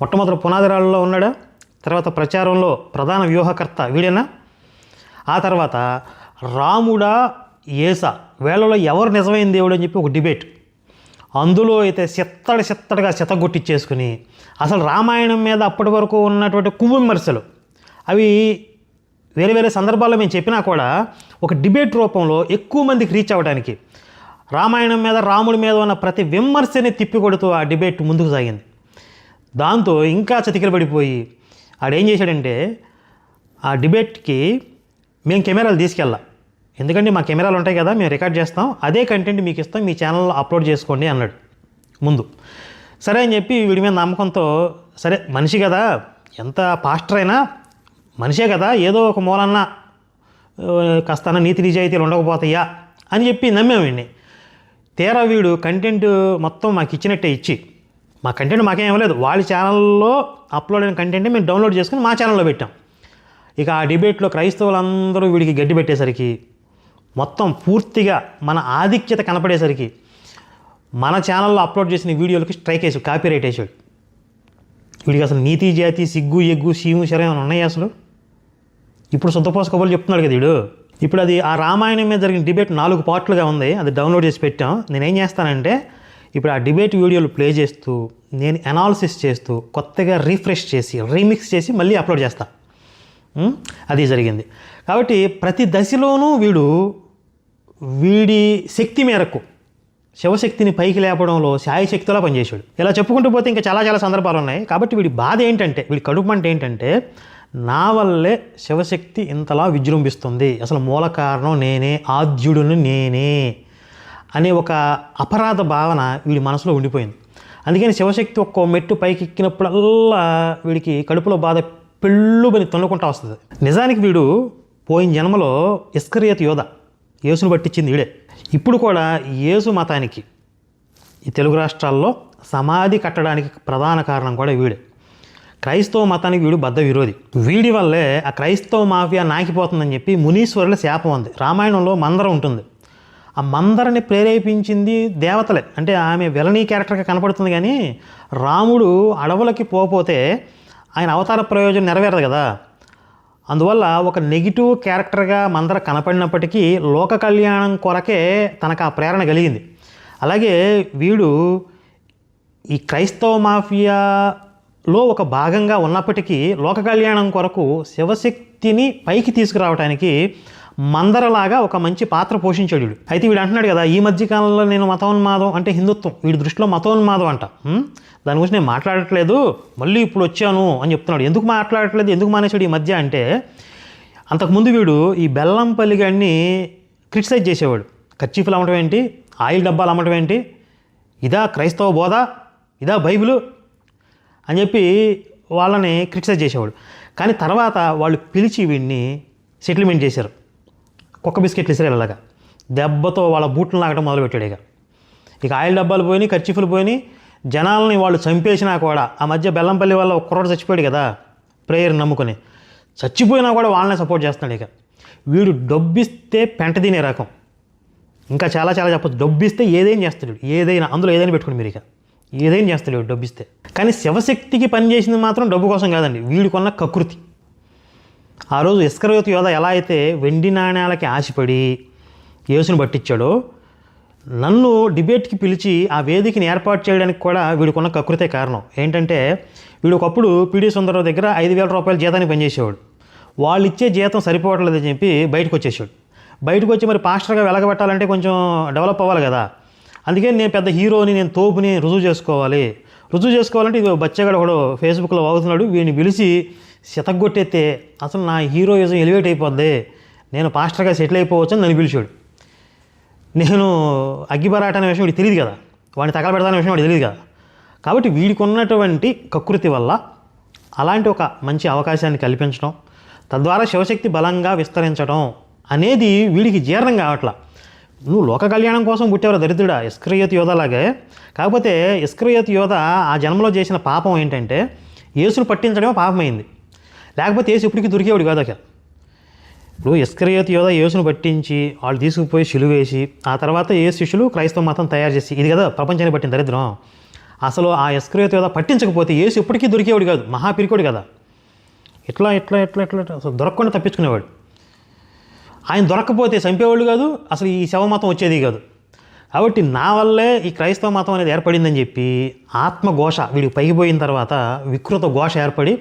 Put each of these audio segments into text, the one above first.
మొట్టమొదటి పునాదిరాళ్ళలో ఉన్నాడా? తర్వాత ప్రచారంలో ప్రధాన వ్యూహకర్త వీడేనా? ఆ తర్వాత రాముడా ఏసా వేళలో ఎవరు నిజమైన దేవుడు అని చెప్పి ఒక డిబేట్. అందులో అయితే చిత్తడి చిత్తడిగా చిత్తగొట్టిచ్చేసుకుని అసలు రామాయణం మీద అప్పటి వరకు ఉన్నటువంటి కువ్వు విమర్శలు అవి వేరే వేరే సందర్భాల్లో మేము చెప్పినా కూడా ఒక డిబేట్ రూపంలో ఎక్కువ మందికి రీచ్ అవ్వడానికి రామాయణం మీద రాముడి మీద ఉన్న ప్రతి విమర్శని తిప్పికొడుతూ ఆ డిబేట్ ముందుకు సాగింది. దాంతో ఇంకా చతికిల పడిపోయి ఆడేం చేశాడంటే ఆ డిబేట్కి మేము కెమెరాలు తీసుకెళ్ళాం. ఎందుకంటే మా కెమెరాలు ఉంటాయి కదా మేము రికార్డ్ చేస్తాం. అదే కంటెంట్ మీకు ఇస్తాం మీ ఛానల్లో అప్లోడ్ చేసుకోండి అన్నాడు. ముందు. సరే అని చెప్పి వీడి మీద నమ్మకంతో సరే మనిషి కదా ఎంత పాస్టర్ అయినా మనిషే కదా ఏదో ఒక మూలన్న ఆ, నీతి నిజాయితీలు ఉండకపోతాయా అని చెప్పి నమ్మాం తీరా వీడు కంటెంట్ మొత్తం మాకు ఇచ్చినట్టే ఇచ్చి. మా కంటెంట్ మాకేం ఇవ్వలేదు. వాళ్ళ ఛానల్లో అప్లోడ్ అయిన కంటెంట్ మేము డౌన్లోడ్ చేసుకుని మా ఛానల్లో పెట్టాం. ఇక ఆ డిబేట్లో క్రైస్తవులందరూ వీడికి గడ్డి పెట్టేసరికి మొత్తం పూర్తిగా మన ఆధిక్యత కనపడేసరికి మన ఛానల్లో అప్లోడ్ చేసిన వీడియోలకి స్ట్రైక్ వేసాడు కాపీ రైట్ వేసాడు. వీడికి అసలు నీతి జాతి సిగ్గు ఎగ్గు సీము శరం ఏమైనా ఉన్నాయి అసలు? ఇప్పుడు సొంతపోస కబుర్లు చెప్తున్నాడు కదా వీడు. ఇప్పుడు అది ఆ రామాయణం మీద జరిగిన డిబేట్ నాలుగు పార్ట్లుగా ఉంది. అది డౌన్లోడ్ చేసి పెట్టాం. నేనేం చేస్తానంటే ఇప్పుడు ఆ డిబేట్ వీడియోలు ప్లే చేస్తూ నేను అనాలిసిస్ చేస్తూ కొత్తగా రీఫ్రెష్ చేసి రీమిక్స్ చేసి మళ్ళీ అప్లోడ్ చేస్తా. అది జరిగింది. కాబట్టి ప్రతి దశలోనూ వీడు వీడి శక్తి మేరకు శివశక్తిని పైకి లేపడంలో శాయశక్తిలా పనిచేశాడు. ఇలా చెప్పుకుంటూ పోతే ఇంకా చాలా చాలా సందర్భాలు ఉన్నాయి. కాబట్టి వీడి బాధ ఏంటంటే వీడి కడుపు అంటే ఏంటంటే నా వల్లే శివశక్తి ఇంతలా విజృంభిస్తుంది. అసలు మూల కారణం నేనే ఆద్యుడును నేనే. అనే ఒక అపరాధ భావన వీడి మనసులో ఉండిపోయింది. అందుకని శివశక్తి ఒక్కో మెట్టు పైకి ఎక్కినప్పుడల్లా వీడికి కడుపులో బాధ పెళ్ళుబని తన్నుకుంటా వస్తుంది. నిజానికి వీడు పోయిన జన్మలో ఇస్కరియత్ యోధ యేసును పట్టించింది వీడే ఇప్పుడు కూడా యేసు మతానికి ఈ తెలుగు రాష్ట్రాల్లో సమాధి కట్టడానికి ప్రధాన కారణం కూడా వీడే. క్రైస్తవ మతానికి వీడు బద్ద విరోధి. వీడి వల్లే ఆ క్రైస్తవ మాఫియా నాకిపోతుందని చెప్పి మునీశ్వరుల శాపం ఉంది. రామాయణంలో మందరం ఉంటుంది. ఆ మందరని ప్రేరేపించింది దేవతలే. అంటే ఆమె విలనీ క్యారెక్టర్గా కనపడుతుంది కానీ రాముడు అడవులకి పోపోతే ఆయన అవతార ప్రయోజనం నెరవేరదు కదా. అందువల్ల ఒక నెగిటివ్ క్యారెక్టర్గా మందర కనపడినప్పటికీ లోక కళ్యాణం కొరకే తనకు ఆ ప్రేరణ కలిగింది. అలాగే వీడు ఈ క్రైస్తవ మాఫియాలో ఒక భాగంగా ఉన్నప్పటికీ లోక కళ్యాణం కొరకు శివశక్తిని పైకి తీసుకురావడానికి మందరలాగా ఒక మంచి పాత్ర పోషించాడు వీడు. అయితే వీడు అంటున్నాడు కదా ఈ మధ్యకాలంలో నేను మతోన్మాదం అంటే హిందుత్వం. వీడి దృష్టిలో మతోన్మాదం అంట. దాని గురించి నేను మాట్లాడట్లేదు మళ్ళీ ఇప్పుడు వచ్చాను అని చెప్తున్నాడు. ఎందుకు మాట్లాడట్లేదు ఎందుకు మానేశాడు ఈ మధ్య అంటే అంతకుముందు వీడు ఈ బెల్లం గారిని క్రిటిసైజ్ చేసేవాడు. కర్చీఫ్లు అమ్మటం ఏంటి ఆయిల్ డబ్బాలు అమ్మటం ఏంటి ఇదా క్రైస్తవ బోధ ఇదా బైబిలు అని చెప్పి వాళ్ళని క్రిటిసైజ్ చేసేవాడు. కానీ తర్వాత వాళ్ళు పిలిచి వీడిని సెటిల్మెంట్ చేశారు. కుక్క బిస్కెట్లు ఇసిరారు అలాగా దెబ్బతో వాళ్ళ బూట్లు లాగడం మొదలుపెట్టాడు ఇక. ఇక ఆయిల్ డబ్బాలు పోయినాయి ఖర్చీఫ్లు పోయినాయి. జనాలని వాళ్ళు చంపేసినా కూడా ఆ మధ్య బెల్లంపల్లి వల్ల ఒక చచ్చిపోయాడు కదా ప్రేయర్ నమ్ముకొని. చచ్చిపోయినా కూడా వాళ్ళనే సపోర్ట్ చేస్తున్నాడు ఇక. వీడు డబ్బిస్తే పెంట తినే రకం. ఇంకా చాలా చాలా చెప్పచ్చు. డబ్బిస్తే ఏదైనా చేస్తాడు ఏదైనా అందులో ఏదైనా పెట్టుకోండి మీరు ఇక. ఏదైనా చేస్తాడు డబ్బిస్తే? కానీ శివశక్తికి పని చేసింది మాత్రం డబ్బు కోసం కాదండి. వీడికొన్న కకృతి. ఆ రోజు ఇస్కరయోతు యోధ ఎలా అయితే వెండి నాణ్యాలకి ఆశపడి యేసును పట్టించాడో నన్ను డిబేట్కి పిలిచి ఆ వేదికని ఏర్పాటు చేయడానికి కూడా వీడికున్న కకృతే కారణం. ఏంటంటే వీడు ఒకప్పుడు పీడీ సుందరరావు దగ్గర ఐదు వేల రూపాయల జీతానికి పనిచేసేవాడు. వాళ్ళు ఇచ్చే జీతం సరిపోవట్లేదని చెప్పి బయటకు వచ్చేసాడు బయటకు వచ్చి మరి పాస్టర్గా వెలగబెట్టాలంటే కొంచెం డెవలప్ అవ్వాలి కదా. అందుకే నేను పెద్ద హీరోని నేను తోపుని రుజువు చేసుకోవాలి. రుజువు చేసుకోవాలంటే ఇది బచ్చగాడు ఒకడు ఫేస్బుక్లో వాగుతున్నాడు వీడిని పిలిచి శతగొట్టేస్తే అసలు నా హీరోయిజం ఎలివేట్ అయిపోద్ది. నేను పాస్టర్గా సెటిల్ అయిపోవచ్చు అని నన్ను పిలిచాడు. నేను అగ్గిబరాట అనే విషయం వీడికి తెలియదు కదా. వాడిని తగలబెడతానే విషయం వాడికి తెలియదు కదా. కాబట్టి వీడికి ఉన్నటువంటి కకృతి వల్ల అలాంటి ఒక మంచి అవకాశాన్ని కల్పించడం తద్వారా శివశక్తి బలంగా విస్తరించడం అనేది వీడికి జీర్ణం కావట్లా. నువ్వు లోక కళ్యాణం కోసం పుట్టేవారు దరిద్రుడా? ఇస్క్రియత్ యోధలాగే కాకపోతే ఇస్క్రియత్ యోధ ఆ జన్మలో చేసిన పాపం ఏంటంటే యేసును పట్టించడమే పాపమైంది. లేకపోతే యేసు ఇప్పటికీ దొరికేవాడు కాదక ఇప్పుడు ఇస్కరియోత్ యోధ యేసును పట్టించి వాళ్ళు తీసుకుపోయి సిలువేసి ఆ తర్వాత ఏ శిష్యులు క్రైస్తవ మతం తయారు చేసి ఇది కదా ప్రపంచాన్ని పట్టిన దరిద్రం. అసలు ఆ ఇస్క్రియత యోధ పట్టించకపోతే యేసు ఇప్పటికీ దొరికేవాడు కాదు మహాపిరికోడు కదా. ఇట్లా ఇట్లా ఇట్లా ఇట్లా ఇట్లా అసలు దొరకకుండా తప్పించుకునేవాడు. ఆయన దొరకకపోతే చంపేవాళ్ళు కాదు అసలు ఈ శవ మతం వచ్చేది కాదు. కాబట్టి నా వల్లే ఈ క్రైస్తవ మతం అనేది ఏర్పడిందని చెప్పి ఆత్మఘోష వీడికి పైకిపోయిన తర్వాత వికృత ఘోష ఏర్పడి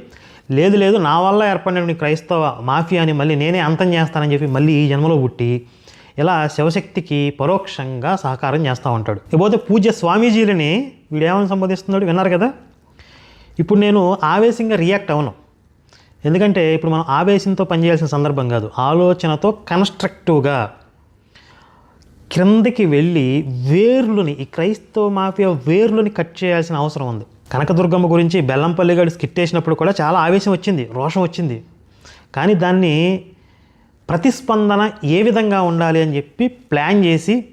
లేదు లేదు నా వల్ల ఏర్పడిన క్రైస్తవ మాఫియాని మళ్ళీ నేనే అంతం చేస్తానని చెప్పి మళ్ళీ ఈ జన్మలో పుట్టి ఇలా శివశక్తికి పరోక్షంగా సహకారం చేస్తూ ఉంటాడు. ఇకపోతే పూజ్య స్వామీజీలని వీడేమని సంబోధిస్తున్నాడు విన్నారు కదా? ఇప్పుడు నేను ఆవేశంగా రియాక్ట్ అవను ఎందుకంటే ఇప్పుడు మనం ఆవేశంతో పనిచేయాల్సిన సందర్భం కాదు. ఆలోచనతో కన్స్ట్రక్టివ్గా క్రిందకి వెళ్ళి వేర్లుని ఈ క్రైస్తవ మాఫియా వేర్లుని కట్ చేయాల్సిన అవసరం ఉంది. కనకదుర్గమ్మ గురించి బెల్లంపల్లి గడి స్కిట్ వేసినప్పుడు కూడా చాలా ఆవేశం వచ్చింది రోషం వచ్చింది. కానీ దాన్ని ప్రతిస్పందన ఏ విధంగా ఉండాలి అని చెప్పి ప్లాన్ చేసి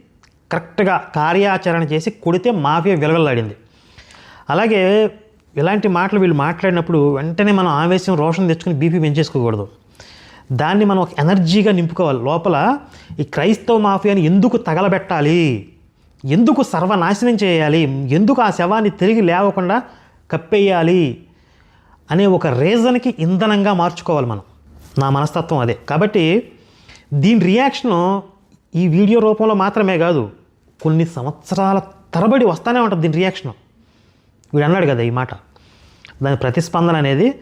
కరెక్ట్గా కార్యాచరణ చేసి కొడితే మాఫియా విలవలాడింది అలాగే ఇలాంటి మాటలు వీళ్ళు మాట్లాడినప్పుడు వెంటనే మనం ఆవేశం రోషం తెచ్చుకుని బీపీ పెంచేసుకోకూడదు. దాన్ని మనం ఒక ఎనర్జీగా నింపుకోవాలి. లోపల ఈ క్రైస్తవ మాఫియాని ఎందుకు తగలబెట్టాలి? ఎందుకు సర్వనాశనం చేయాలి? ఎందుకు ఆ శవాన్ని తిరిగి లేవకుండా కప్పేయాలి? అనే ఒక రీజన్కి ఇంధనంగా మార్చుకోవాలి మనం. నా మనస్తత్వం అదే. కాబట్టి దీని రియాక్షను ఈ వీడియో రూపంలో మాత్రమే కాదు కొన్ని సంవత్సరాల తరబడి వస్తూనే ఉంటుంది దీని రియాక్షను. వీడు అన్నాడు కదా ఈ మాట. దాని ప్రతిస్పందన అనేది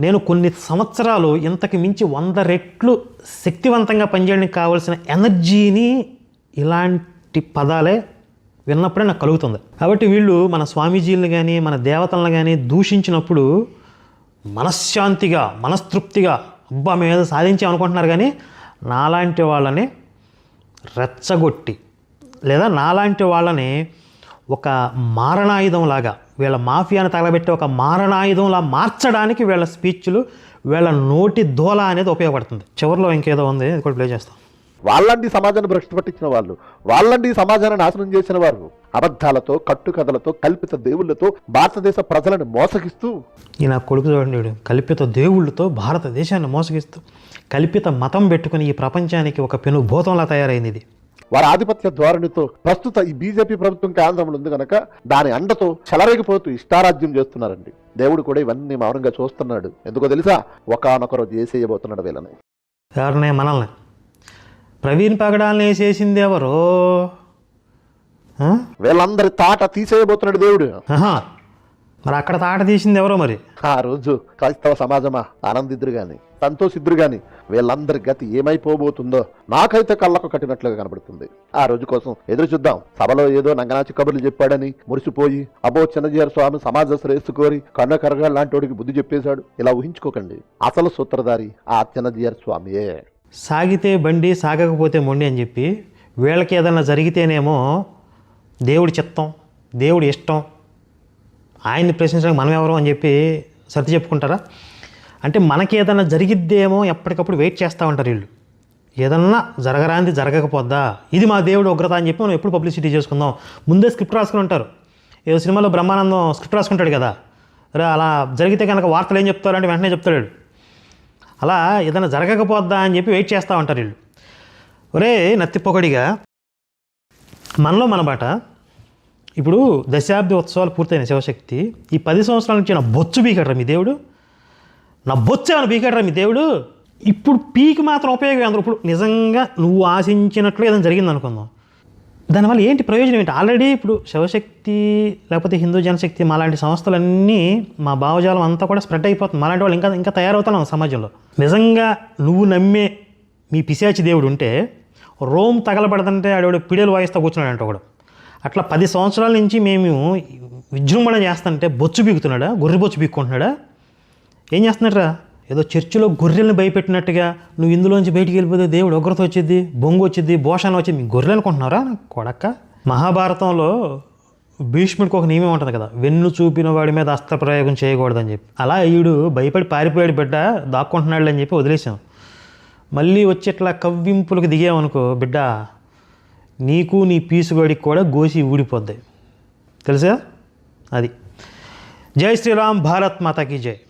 నేను కొన్ని సంవత్సరాలు ఇంతకు మించి వంద రెట్లు శక్తివంతంగా పనిచేయడానికి కావాల్సిన ఎనర్జీని ఇలాంటి పదాలే విన్నప్పుడే నాకు కలుగుతుంది. కాబట్టి వీళ్ళు మన స్వామీజీలను కానీ మన దేవతలను కానీ దూషించినప్పుడు మనశ్శాంతిగా మనస్తృప్తిగా అబ్బా మేము ఏదో సాధించాం అనుకుంటున్నారు కానీ నాలాంటి వాళ్ళని రెచ్చగొట్టి లేదా నాలాంటి వాళ్ళని ఒక మారణాయుధంలాగా వీళ్ళ మాఫియాను తగలబెట్టి ఒక మారణాయుధంలా మార్చడానికి వీళ్ళ స్పీచ్లు వీళ్ళ నోటి దోల అనేది ఉపయోగపడుతుంది. చివరిలో ఇంకేదో ఉంది అది కూడా ప్లే చేస్తాం. వాళ్ళంటి సమాజాన్ని భ్రష్టు పట్టించిన వాళ్ళు. వాళ్ళంటి సమాజాన్ని నాశనం చేసిన వారు. అబద్ధాలతో కట్టుకథలతో కల్పిత దేవుళ్ళతో భారతదేశ ప్రజలను మోసగిస్తూ. ఈ నా కొడుకు చూడండి. కల్పిత దేవుళ్ళతో భారతదేశాన్ని మోసగిస్తూ. కల్పిత మతం పెట్టుకుని ఈ ప్రపంచానికి ఒక పెను భూతంలా తయారైంది ఇది. వారి ఆధిపత్య ధోరణితో ప్రస్తుత ఈ బీజేపీ ప్రభుత్వం కేంద్రంలో ఉంది కనుక దాని అండతో చెలరేగిపోతూ ఇష్టారాజ్యం చేస్తున్నారండి. దేవుడు కూడా ఇవన్నీ మౌనంగా చూస్తున్నాడు. ఎందుకో తెలుసా? ఒకనొక రోజు వేసేయబోతున్నాడు వీళ్ళని. ఎవరినే మనల్ని? ప్రవీణ్ పగడాలని వేసేసింది ఎవరు? వీళ్ళందరి తాట తీసేయబోతున్నాడు దేవుడు. మరి అక్కడ తాట తీసింది ఎవరో మరి? ఆ రోజు క్రైస్తవ సమాజమా? ఆనందిద్దురు గాని సంతోషిద్దురు గాని వీళ్ళందరి గతి ఏమైపోబోతుందో నాకైతే కళ్ళకు కట్టినట్లుగా కనబడుతుంది. ఆ రోజు కోసం ఎదురు చూద్దాం. సభలో ఏదో నంగనాచి కబుర్లు చెప్పాడని మురిసిపోయి అబ్బో చిన్నజీఆర్ స్వామి సమాజ శ్రేయస్సు కోరి కన్న కరగా లాంటి బుద్ధి చెప్పేశాడు. ఇలా ఊహించుకోకండి. అసలు సూత్రధారి ఆ చిన్నజీఆర్ స్వామియే. సాగితే బండి సాగకపోతే మొండి అని చెప్పి వీళ్ళకి ఏదైనా జరిగితేనేమో దేవుడి చిత్తం దేవుడి ఇష్టం ఆయన్ని ప్రశ్నించడానికి మనం ఎవరు అని చెప్పి సర్ది చెప్పుకుంటారా? అంటే మనకి ఏదైనా జరిగిద్దేమో ఎప్పటికప్పుడు వెయిట్ చేస్తూ ఉంటారు వీళ్ళు. ఏదన్నా జరగరాంది జరగకపోద్దా? ఇది మా దేవుడు ఉగ్రత అని చెప్పి మనం ఎప్పుడు పబ్లిసిటీ చేసుకుందాం. ముందే స్క్రిప్ట్ రాసుకుని ఉంటారు. ఏదో సినిమాలో బ్రహ్మానందం స్క్రిప్ట్ రాసుకుంటాడు కదా. రే అలా జరిగితే కనుక వార్తలు ఏం చెప్తారంటే వెంటనే చెప్తాడు అలా ఏదైనా జరగకపోద్దా అని చెప్పి వెయిట్ చేస్తూ ఉంటారు వీళ్ళు. ఒరే నత్తిపొగడిగా మనలో మన బాట. ఇప్పుడు దశాబ్ది ఉత్సవాలు పూర్తయిన శివశక్తి. ఈ పది సంవత్సరాల నుంచి నా బొచ్చు బీకడరా మీ దేవుడు? నా బొచ్చు ఏమైనా బీకడరా మీ దేవుడు? ఇప్పుడు పీకి మాత్రం ఉపయోగం అందరూ ఇప్పుడు నిజంగా నువ్వు ఆశించినట్లు ఏదైనా జరిగింది అనుకుందాం దానివల్ల ఏంటి ప్రయోజనం ఏంటి? ఆల్రెడీ ఇప్పుడు శివశక్తి లేకపోతే హిందూ జనశక్తి మాలాంటి సంస్థలన్నీ మా భావజాలం అంతా కూడా స్ప్రెడ్ అయిపోతుంది. మాలాంటి వాళ్ళు ఇంకా ఇంకా తయారవుతున్నాం సమాజంలో. నిజంగా నువ్వు నమ్మే మీ పిశాచి దేవుడు ఉంటే రోమ్ తగలబడదంటే ఆడవాడు పిడేలు వాయిస్తా కూర్చున్నాడంట ఒకడు. అట్లా పది సంవత్సరాల నుంచి మేము విజృంభణ చేస్తుంటే బొచ్చు బీగుతున్నాడా గొర్రె బొచ్చు బీక్కుంటున్నాడా ఏం చేస్తున్నాడురా? ఏదో చర్చిలో గొర్రెలను భయపెట్టినట్టుగా నువ్వు ఇందులోంచి బయటికి వెళ్ళిపోతే దేవుడు ఉగ్రత వచ్చింది బొంగు వచ్చింది భోషణ వచ్చింది మీ గొర్రెలు అనుకుంటున్నారా? కొడక్క. మహాభారతంలో భీష్ముడికి ఒక నియమం ఉంటుంది కదా వెన్ను చూపిన వాడి మీద అస్త్రప్రయోగం చేయకూడదని చెప్పి. అలా ఈడు భయపడి పారిపోయాడు బిడ్డ దాక్కుంటున్నాడు అని చెప్పి వదిలేసాం మళ్ళీ వచ్చి ఇట్లా కవ్వింపులకు దిగామనుకో బిడ్డ నీకు నీ పీసుగడికి కూడా గోసి ఊడిపోద్ది. తెలుసా అది. జై శ్రీరామ్ భారత్ మాతాకి జై.